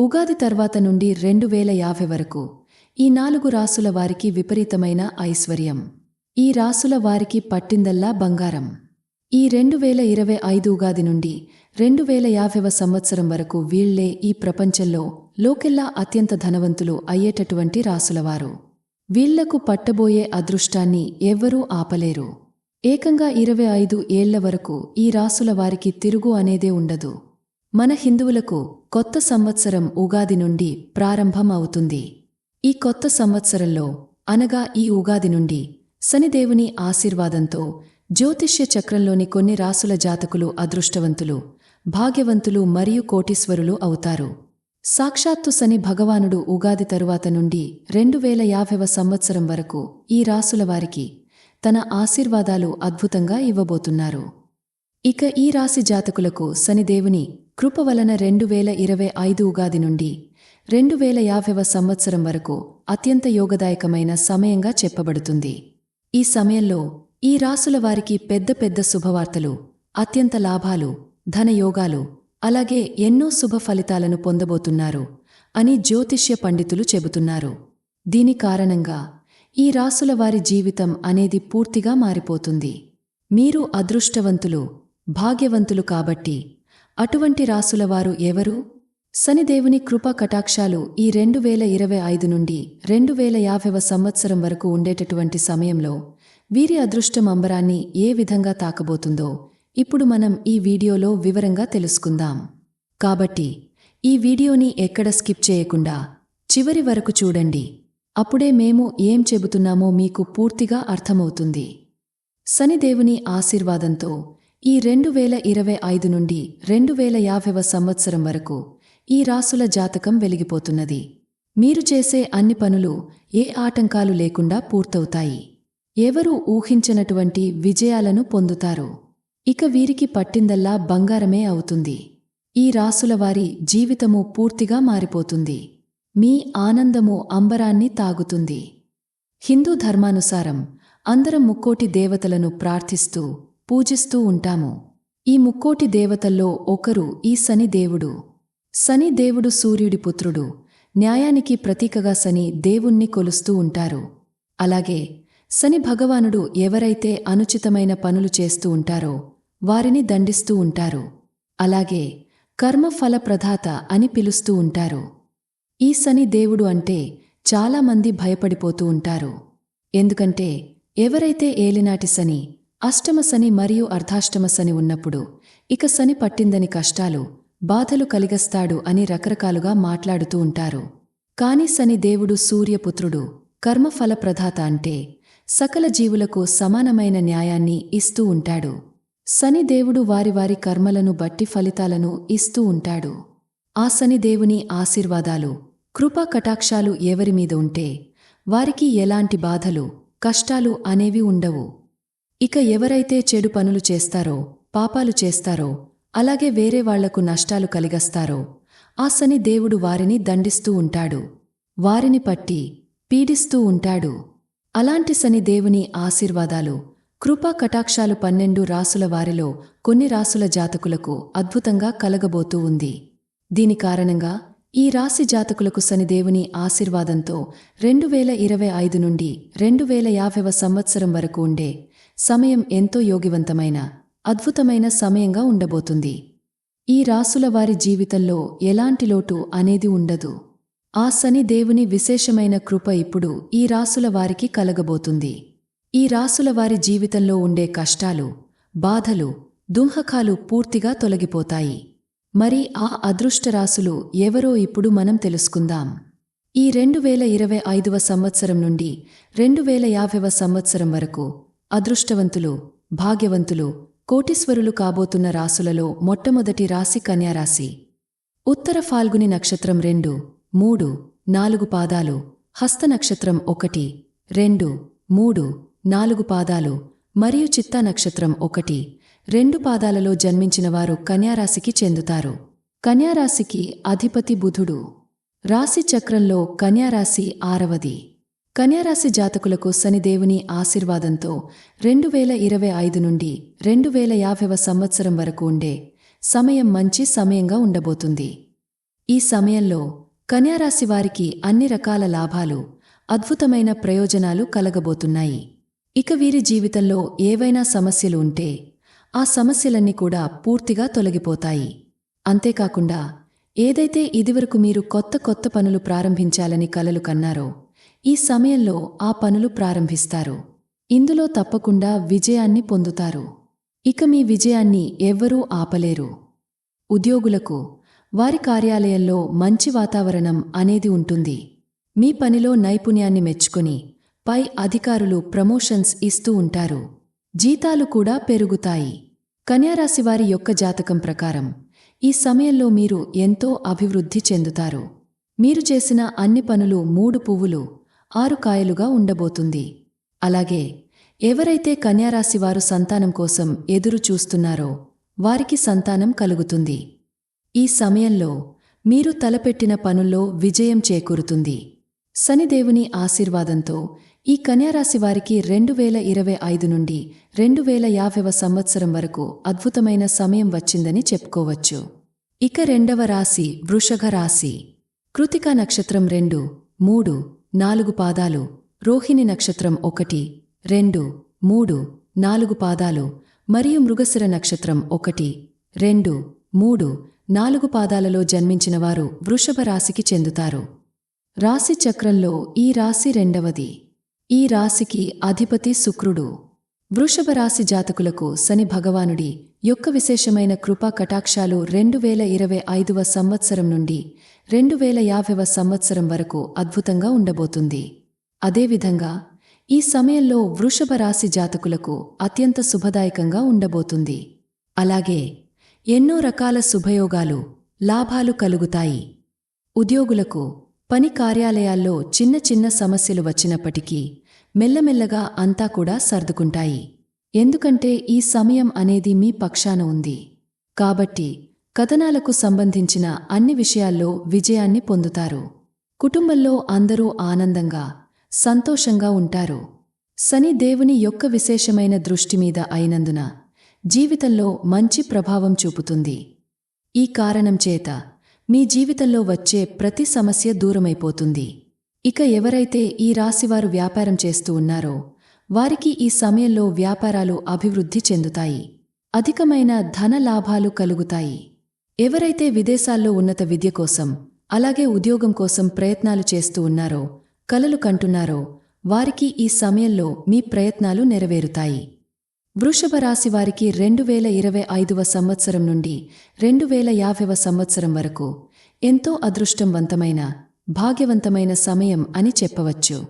ఉగాది తర్వాత నుండి రెండు వేల యాభై వరకు ఈ నాలుగు రాసుల వారికి విపరీతమైన ఐశ్వర్యం. ఈ రాసుల వారికి పట్టిందల్లా బంగారం. ఈ రెండు వేల ఇరవై ఐదు ఉగాది నుండి రెండు వేల యాభైవ సంవత్సరం వరకు వీళ్ళే ఈ ప్రపంచంలో లోకెల్లా అత్యంత ధనవంతులు అయ్యేటటువంటి రాసులవారు. వీళ్ళకు పట్టబోయే అదృష్టాన్ని ఎవ్వరూ ఆపలేరు. ఏకంగా ఇరవై ఐదు ఏళ్ళ వరకు ఈ రాసుల వారికి తిరుగు అనేదే ఉండదు. మన హిందువులకు కొత్త సంవత్సరం ఉగాది నుండి ప్రారంభం అవుతుంది ఈ కొత్త సంవత్సరంలో అనగా ఈ ఉగాది నుండి శనిదేవుని ఆశీర్వాదంతో జ్యోతిష్య చక్రంలోని కొన్ని రాసుల జాతకులు అదృష్టవంతులు భాగ్యవంతులు మరియు కోటీశ్వరులు అవుతారు. సాక్షాత్తు శని భగవానుడు ఉగాది తరువాత నుండి రెండు వేల యాభైవ సంవత్సరం వరకు ఈ రాసుల వారికి తన ఆశీర్వాదాలు అద్భుతంగా ఇవ్వబోతున్నారు. ఇక ఈ రాశి జాతకులకు శనిదేవుని కృప వలన రెండు వేల ఇరవై ఐదు ఉగాది నుండి రెండు వేల యాభైవ సంవత్సరం వరకు అత్యంత యోగదాయకమైన సమయంగా చెప్పబడుతుంది. ఈ సమయంలో ఈ రాసుల వారికి పెద్ద పెద్ద శుభవార్తలు అత్యంత లాభాలు ధనయోగాలు అలాగే ఎన్నో శుభ ఫలితాలను పొందబోతున్నారు అని జ్యోతిష్య పండితులు చెబుతున్నారు. దీని కారణంగా ఈ రాసుల వారి జీవితం అనేది పూర్తిగా మారిపోతుంది. మీరు అదృష్టవంతులు భాగ్యవంతులు కాబట్టి అటువంటి రాసులవారు ఎవరు? శనిదేవుని కృపా కటాక్షాలు ఈ రెండు వేల ఇరవై ఐదు నుండి రెండు వేల యాభైవ సంవత్సరం వరకు ఉండేటటువంటి సమయంలో వీరి అదృష్టం అంబరాన్ని ఏ విధంగా తాకబోతుందో ఇప్పుడు మనం ఈ వీడియోలో వివరంగా తెలుసుకుందాం. కాబట్టి ఈ వీడియోని ఎక్కడ స్కిప్ చేయకుండా చివరి వరకు చూడండి. అప్పుడే మేము ఏం చెబుతున్నామో మీకు పూర్తిగా అర్థమవుతుంది. శనిదేవుని ఆశీర్వాదంతో ఈ రెండు వేల ఇరవై ఐదు నుండి రెండు వేల యాభైవ సంవత్సరం వరకు ఈ రాసుల జాతకం వెలిగిపోతున్నది. మీరు చేసే అన్ని పనులు ఏ ఆటంకాలు లేకుండా పూర్తవుతాయి. ఎవరూ ఊహించనటువంటి విజయాలను పొందుతారు? ఇక వీరికి పట్టిందల్లా బంగారమే అవుతుంది. ఈ రాసులవారి జీవితము పూర్తిగా మారిపోతుంది. మీ ఆనందము అంబరాన్ని తాగుతుంది. హిందూ ధర్మానుసారం అందరం ముక్కోటి దేవతలను ప్రార్థిస్తూ పూజిస్తూ ఉంటాము. ఈ ముక్కోటి దేవతల్లో ఒకరు ఈ శని దేవుడు. శని దేవుడు సూర్యుడి పుత్రుడు. న్యాయానికి ప్రతీకగా శని దేవుణ్ణి కొలుస్తూ ఉంటారు. అలాగే శని భగవానుడు ఎవరైతే అనుచితమైన పనులు చేస్తూ ఉంటారో వారిని దండిస్తూ ఉంటారు. అలాగే కర్మఫల ప్రధాత అని పిలుస్తూ ఉంటారు. ఈ శని దేవుడు అంటే చాలామంది భయపడిపోతూ ఉంటారు. ఎందుకంటే ఎవరైతే ఏలినాటి శని అష్టమ శని మరియు అర్ధాష్టమ శని ఉన్నప్పుడు ఇక శని పట్టిందని కష్టాలు బాధలు కలిగస్తాడు అని రకరకాలుగా మాట్లాడుతూ ఉంటారు. కాని శని దేవుడు సూర్యపుత్రుడు కర్మఫల ప్రధాత అంటే సకల జీవులకు సమానమైన న్యాయాన్ని ఇస్తూ ఉంటాడు. శనిదేవుడు వారి వారి కర్మలను బట్టి ఫలితాలను ఇస్తూ ఉంటాడు. ఆ శనిదేవుని ఆశీర్వాదాలు కృపా కటాక్షాలు ఎవరి మీద ఉంటే వారికి ఎలాంటి బాధలు కష్టాలు అనేవి ఉండవు. ఇక ఎవరైతే చెడు పనులు చేస్తారో పాపాలు చేస్తారో అలాగే వేరే వాళ్ళకు నష్టాలు కలిగస్తారో ఆ శని దేవుడు వారిని దండిస్తూ ఉంటాడు. వారిని పట్టి పీడిస్తూ ఉంటాడు. అలాంటి శని దేవుని ఆశీర్వాదాలు కృపా కటాక్షాలు పన్నెండు రాసుల వారిలో కొన్ని రాసుల జాతకులకు అద్భుతంగా కలగబోతూ ఉంది. దీని కారణంగా ఈ రాశి జాతకులకు శనిదేవుని ఆశీర్వాదంతో రెండు వేల ఇరవై ఐదు నుండి రెండు వేల యాభైవ సంవత్సరం వరకు ఉండే సమయం ఎంతో యోగివంతమైన అద్భుతమైన సమయంగా ఉండబోతుంది. ఈ రాసుల వారి జీవితంలో ఎలాంటి లోటు అనేది ఉండదు. ఆ శని దేవుని విశేషమైన కృప ఇప్పుడు ఈ రాసుల వారికి కలగబోతుంది. ఈ రాసుల వారి జీవితంలో ఉండే కష్టాలు బాధలు దుంహకాలు పూర్తిగా తొలగిపోతాయి. మరి ఆ అదృష్టరాశులు ఎవరో ఇప్పుడు మనం తెలుసుకుందాం. ఈ రెండు వేల ఇరవై ఐదవ సంవత్సరం నుండి రెండు వేల యాభైవ సంవత్సరం వరకు అదృష్టవంతులు భాగ్యవంతులు కోటీశ్వరులు కాబోతున్న రాసులలో మొట్టమొదటి రాశి కన్యారాశి. ఉత్తర ఫాల్గుని నక్షత్రం రెండు మూడు నాలుగు పాదాలు హస్త నక్షత్రం ఒకటి రెండు మూడు నాలుగు పాదాలు మరియు చిత్తా నక్షత్రం ఒకటి. రెండు పాదాలలో జన్మించినవారు కన్యారాశికి చెందుతారు. కన్యారాశికి అధిపతి బుధుడు. రాశి చక్రంలో కన్యారాశి ఆరవది. కన్యారాశి జాతకులకు శనిదేవుని ఆశీర్వాదంతో రెండు వేల ఇరవై ఐదు నుండి రెండు వేల యాభైవ సంవత్సరం వరకు ఉండే సమయం మంచి సమయంగా ఉండబోతుంది. ఈ సమయంలో కన్యారాశి వారికి అన్ని రకాల లాభాలు అద్భుతమైన ప్రయోజనాలు కలగబోతున్నాయి. ఇక వీరి జీవితంలో ఏవైనా సమస్యలు ఉంటే ఆ సమస్యలన్నీ కూడా పూర్తిగా తొలగిపోతాయి. అంతేకాకుండా ఏదైతే ఇదివరకు మీరు కొత్త కొత్త పనులు ప్రారంభించాలని కలలు కన్నారో ఈ సమయంలో ఆ పనులు ప్రారంభిస్తారు. ఇందులో తప్పకుండా విజయాన్ని పొందుతారు. ఇక మీ విజయాన్ని ఎవ్వరూ ఆపలేరు. ఉద్యోగులకు వారి కార్యాలయంలో మంచి వాతావరణం అనేది ఉంటుంది. మీ పనిలో నైపుణ్యాన్ని మెచ్చుకొని పై అధికారులు ప్రమోషన్స్ ఇస్తూ ఉంటారు. జీతాలు కూడా పెరుగుతాయి. కన్యారాశివారి యొక్క జాతకం ప్రకారం ఈ సమయంలో మీరు ఎంతో అభివృద్ధి చెందుతారు. మీరు చేసిన అన్ని పనులు మూడు పువ్వులు ఆరు కాయలుగా ఉండబోతుంది. అలాగే ఎవరైతే కన్యారాశివారు సంతానం కోసం ఎదురు చూస్తున్నారో వారికి సంతానం కలుగుతుంది. ఈ సమయంలో మీరు తలపెట్టిన పనుల్లో విజయం చేకూరుతుంది. శనిదేవుని ఆశీర్వాదంతో ఈ కన్యారాశి వారికి రెండు వేల ఇరవై ఐదు నుండి రెండు వేల యాభైవ సంవత్సరం వరకు అద్భుతమైన సమయం వచ్చిందని చెప్పుకోవచ్చు. ఇక రెండవ రాశి వృషభ రాశి. కృతిక నక్షత్రం రెండు మూడు నాలుగు పాదాలు రోహిణి నక్షత్రం ఒకటి రెండు మూడు నాలుగు పాదాలు మరియు మృగశిర నక్షత్రం ఒకటి రెండు మూడు నాలుగు పాదాలలో జన్మించిన వారు వృషభ రాశికి చెందుతారు. రాశి చక్రంలో ఈ రాశి రెండవది. ఈ రాశికి అధిపతి శుక్రుడు. వృషభ రాశి జాతకులకు శని భగవానుడి యొక్క విశేషమైన కృపా కటాక్షాలు రెండు వేల ఇరవై ఐదవ సంవత్సరం నుండి రెండు వేల యాభైవ సంవత్సరం వరకు అద్భుతంగా ఉండబోతుంది. అదేవిధంగా ఈ సమయంలో వృషభ రాశి జాతకులకు అత్యంత శుభదాయకంగా ఉండబోతుంది. అలాగే ఎన్నో రకాల శుభయోగాలు లాభాలు కలుగుతాయి. ఉద్యోగులకు పని కార్యాలయాల్లో చిన్న చిన్న సమస్యలు వచ్చినప్పటికీ మెల్లమెల్లగా అంతా కూడా సర్దుకుంటాయి. ఎందుకంటే ఈ సమయం అనేది మీ పక్షాన ఉంది. కాబట్టి కథనాలకు సంబంధించిన అన్ని విషయాల్లో విజయాన్ని పొందుతారు. కుటుంబంలో అందరూ ఆనందంగా సంతోషంగా ఉంటారు. శని దేవుని యొక్క విశేషమైన దృష్టి మీద అయినందున జీవితంలో మంచి ప్రభావం చూపుతుంది. ఈ కారణం చేత మీ జీవితంలో వచ్చే ప్రతి సమస్య దూరమైపోతుంది. ఇక ఎవరైతే ఈ రాశివారు వ్యాపారం చేస్తూ ఉన్నారో వారికి ఈ సమయంలో వ్యాపారాలు అభివృద్ధి చెందుతాయి. అధికమైన ధన లాభాలు కలుగుతాయి. ఎవరైతే విదేశాల్లో ఉన్నత విద్య కోసం అలాగే ఉద్యోగం కోసం ప్రయత్నాలు చేస్తూ ఉన్నారో కలలు కంటున్నారో వారికి ఈ సమయంలో మీ ప్రయత్నాలు నెరవేరుతాయి. వృషభ రాశి వారికి రెండు వేల ఇరవై ఐదవ సంవత్సరం నుండి రెండు వేల యాభైవ సంవత్సరం వరకు ఎంతో అదృష్టంవంతమైన భాగ్యవంతమైన సమయం అని చెప్పవచ్చు.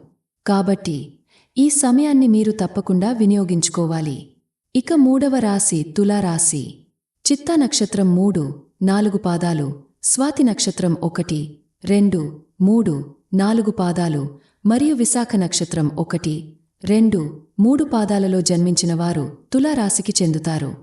కాబట్టి ఈ సమయాన్ని మీరు తప్పకుండా వినియోగించుకోవాలి. ఇక మూడవ రాశి తులారాశి. చిత్తా నక్షత్రం మూడు నాలుగు పాదాలు స్వాతి నక్షత్రం ఒకటి రెండు మూడు నాలుగు పాదాలు మరియు విశాఖ నక్షత్రం ఒకటి రెండు మూడు పాదాలలో జన్మించిన వారు తులారాశికి చెందుతారు.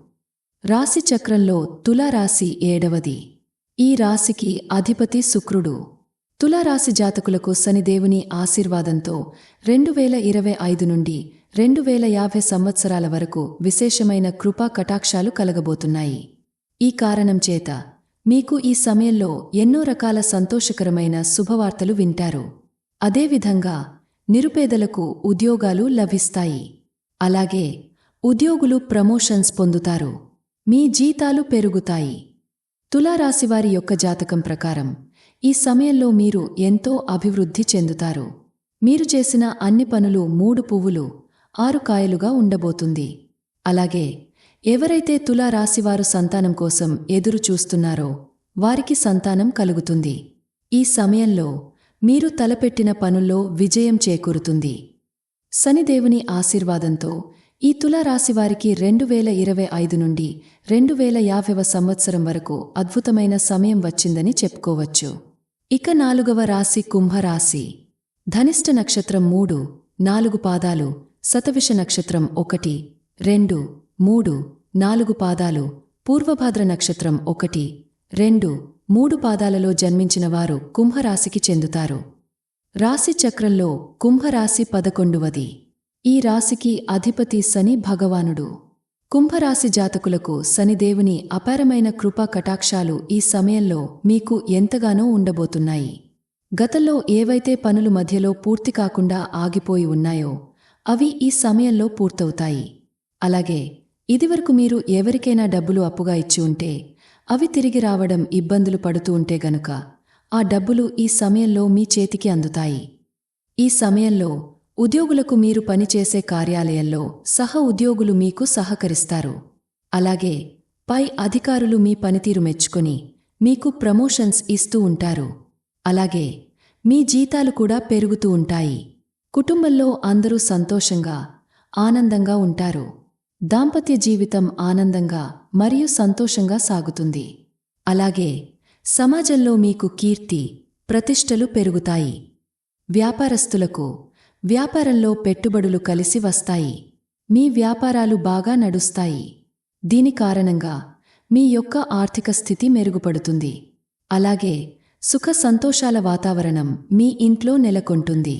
రాశి చక్రంలో తులారాశి ఏడవది. ఈ రాశికి అధిపతి శుక్రుడు. తులారాశి జాతకులకు శనిదేవుని ఆశీర్వాదంతో రెండు వేల ఇరవై ఐదు నుండి రెండు వేల యాభై సంవత్సరాల వరకు విశేషమైన కృపా కటాక్షాలు కలగబోతున్నాయి. ఈ కారణం చేత మీకు ఈ సమయంలో ఎన్నో రకాల సంతోషకరమైన శుభవార్తలు వింటారు. అదేవిధంగా నిరుపేదలకు ఉద్యోగాలు లభిస్తాయి. అలాగే ఉద్యోగులు ప్రమోషన్స్ పొందుతారు. మీ జీతాలు పెరుగుతాయి. తులారాశివారి యొక్క జాతకం ప్రకారం ఈ సమయంలో మీరు ఎంతో అభివృద్ధి చెందుతారు. మీరు చేసిన అన్ని పనులు మూడు పువ్వులు ఆరు కాయలుగా ఉండబోతుంది. అలాగే ఎవరైతే తులారాశివారు సంతానం కోసం ఎదురు చూస్తున్నారో వారికి సంతానం కలుగుతుంది. ఈ సమయంలో మీరు తలపెట్టిన పనుల్లో విజయం చేకూరుతుంది. శనిదేవుని ఆశీర్వాదంతో ఈ తులారాశివారికి రెండు వేల ఇరవై ఐదు నుండి రెండు వేల యాభైవ సంవత్సరం వరకు అద్భుతమైన సమయం వచ్చిందని చెప్పుకోవచ్చు. ఇక నాలుగవ రాశి కుంభరాశి. ధనిష్ట నక్షత్రం మూడు నాలుగు పాదాలు శతవిష నక్షత్రం ఒకటి రెండు మూడు నాలుగు పాదాలు పూర్వభాద్ర నక్షత్రం ఒకటి రెండు మూడు పాదాలలో జన్మించిన వారు కుంభరాశికి చెందుతారు. రాశి చక్రంలో కుంభరాశి పదకొండువది. ఈ రాశికి అధిపతి శని భగవానుడు. కుంభరాశి జాతకులకు శనిదేవుని అపారమైన కృపా కటాక్షాలు ఈ సమయంలో మీకు ఎంతగానో ఉండబోతున్నాయి. గతంలో ఏవైతే పనులు మధ్యలో పూర్తి కాకుండా ఆగిపోయి ఉన్నాయో అవి ఈ సమయంలో పూర్తవుతాయి. అలాగే ఇదివరకు మీరు ఎవరికైనా డబ్బులు అప్పుగా ఇచ్చి ఉంటే అవి తిరిగి రావడం ఇబ్బందులు పడుతూ ఉంటే గనుక ఆ డబ్బులు ఈ సమయంలో మీ చేతికి అందుతాయి. ఈ సమయంలో ఉద్యోగులకు మీరు పనిచేసే కార్యాలయంలో సహ ఉద్యోగులు మీకు సహకరిస్తారు. అలాగే పై అధికారులు మీ పనితీరు మెచ్చుకొని మీకు ప్రమోషన్స్ ఇస్తూ ఉంటారు. అలాగే మీ జీతాలు కూడా పెరుగుతూ ఉంటాయి. కుటుంబంలో అందరూ సంతోషంగా ఆనందంగా ఉంటారు. దాంపత్య జీవితం ఆనందంగా మరియు సంతోషంగా సాగుతుంది. అలాగే సమాజంలో మీకు కీర్తి ప్రతిష్టలు పెరుగుతాయి. వ్యాపారస్తులకు వ్యాపారంలో పెట్టుబడులు కలిసి వస్తాయి. మీ వ్యాపారాలు బాగా నడుస్తాయి. దీని కారణంగా మీ యొక్క ఆర్థిక స్థితి మెరుగుపడుతుంది. అలాగే సుఖ సంతోషాల వాతావరణం మీ ఇంట్లో నెలకొంటుంది.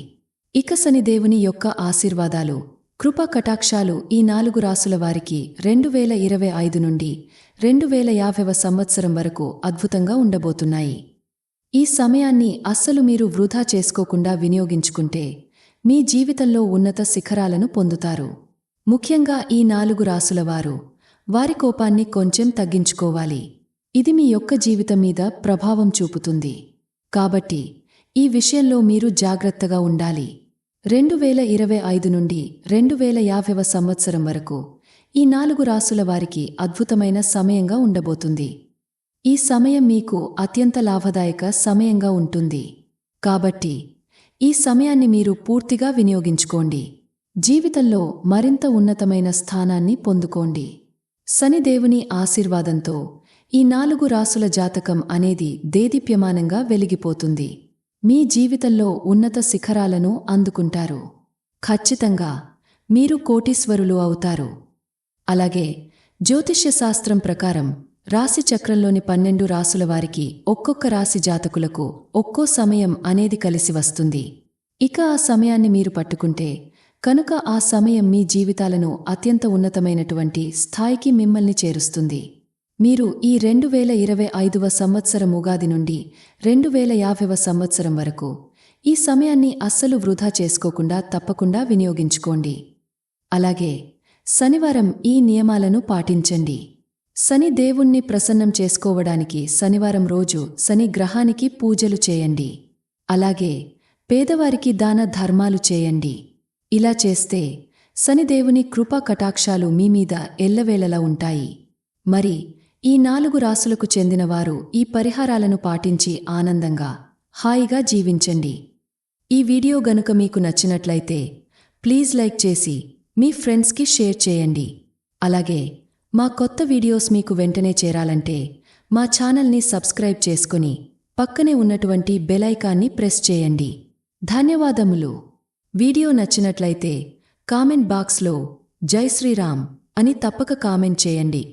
ఇక శనిదేవుని యొక్క ఆశీర్వాదాలు కృపా కటాక్షాలు ఈ నాలుగు రాసుల వారికి రెండు వేల ఇరవై ఐదు నుండి రెండు వేల యాభైవ సంవత్సరం వరకు అద్భుతంగా ఉండబోతున్నాయి. ఈ సమయాన్ని అస్సలు మీరు వృధా చేసుకోకుండా వినియోగించుకుంటే మీ జీవితంలో ఉన్నత శిఖరాలను పొందుతారు. ముఖ్యంగా ఈ నాలుగు రాసులవారు వారి. కోపాన్ని కొంచెం తగ్గించుకోవాలి. ఇది మీ యొక్క జీవితం మీద ప్రభావం చూపుతుంది. కాబట్టి ఈ విషయంలో మీరు జాగ్రత్తగా ఉండాలి. రెండు వేల ఇరవై ఐదు నుండి రెండు వేల యాభైవ సంవత్సరం వరకు ఈ నాలుగు రాసుల వారికి అద్భుతమైన సమయంగా ఉండబోతుంది. ఈ సమయం మీకు అత్యంత లాభదాయక సమయంగా ఉంటుంది. కాబట్టి ఈ సమయాన్ని మీరు పూర్తిగా వినియోగించుకోండి. జీవితంలో మరింత ఉన్నతమైన స్థానాన్ని పొందుకోండి. శనిదేవుని ఆశీర్వాదంతో ఈ నాలుగు రాసుల జాతకం అనేది దేదీప్యమానంగా వెలిగిపోతుంది. మీ జీవితంలో ఉన్నత శిఖరాలను అందుకుంటారు. ఖచ్చితంగా మీరు కోటీశ్వరులు అవుతారు. అలాగే జ్యోతిష్యశాస్త్రం ప్రకారం రాశి చక్రంలోని పన్నెండు రాసుల వారికి ఒక్కొక్క రాశి జాతకులకు ఒక్కో సమయం అనేది కలిసి వస్తుంది. ఇక ఆ సమయాన్ని మీరు పట్టుకుంటే కనుక ఆ సమయం మీ జీవితాలను అత్యంత ఉన్నతమైనటువంటి స్థాయికి మిమ్మల్ని చేరుస్తుంది. మీరు ఈ రెండు వేల ఇరవై ఐదువ సంవత్సరం ఉగాది నుండి రెండు వేల యాభైవ సంవత్సరం వరకు ఈ సమయాన్ని అస్సలు వృధా చేసుకోకుండా తప్పకుండా వినియోగించుకోండి. అలాగే శనివారం ఈ నియమాలను పాటించండి. శని దేవుణ్ణి ప్రసన్నం చేసుకోవడానికి శనివారం రోజు శని గ్రహానికి పూజలు చేయండి. అలాగే పేదవారికి దాన ధర్మాలు చేయండి. ఇలా చేస్తే శనిదేవుని కృపా కటాక్షాలు మీమీద ఎల్లవేళలా ఉంటాయి. మరి ఈ నాలుగు రాసులకు చెందినవారు ఈ పరిహారాలను పాటించి ఆనందంగా హాయిగా జీవించండి. ఈ వీడియో గనుక మీకు నచ్చినట్లయితే ప్లీజ్ లైక్ చేసి మీ ఫ్రెండ్స్కి షేర్ చేయండి. అలాగే మా కొత్త వీడియోస్ మీకు వెంటనే చేరాలంటే మా ఛానల్ని సబ్స్క్రైబ్ చేసుకుని పక్కనే ఉన్నటువంటి బెలైకాన్ని ప్రెస్ చేయండి. ధన్యవాదములు. వీడియో నచ్చినట్లయితే కామెంట్ బాక్స్లో జై శ్రీరామ్ అని తప్పక కామెంట్ చేయండి.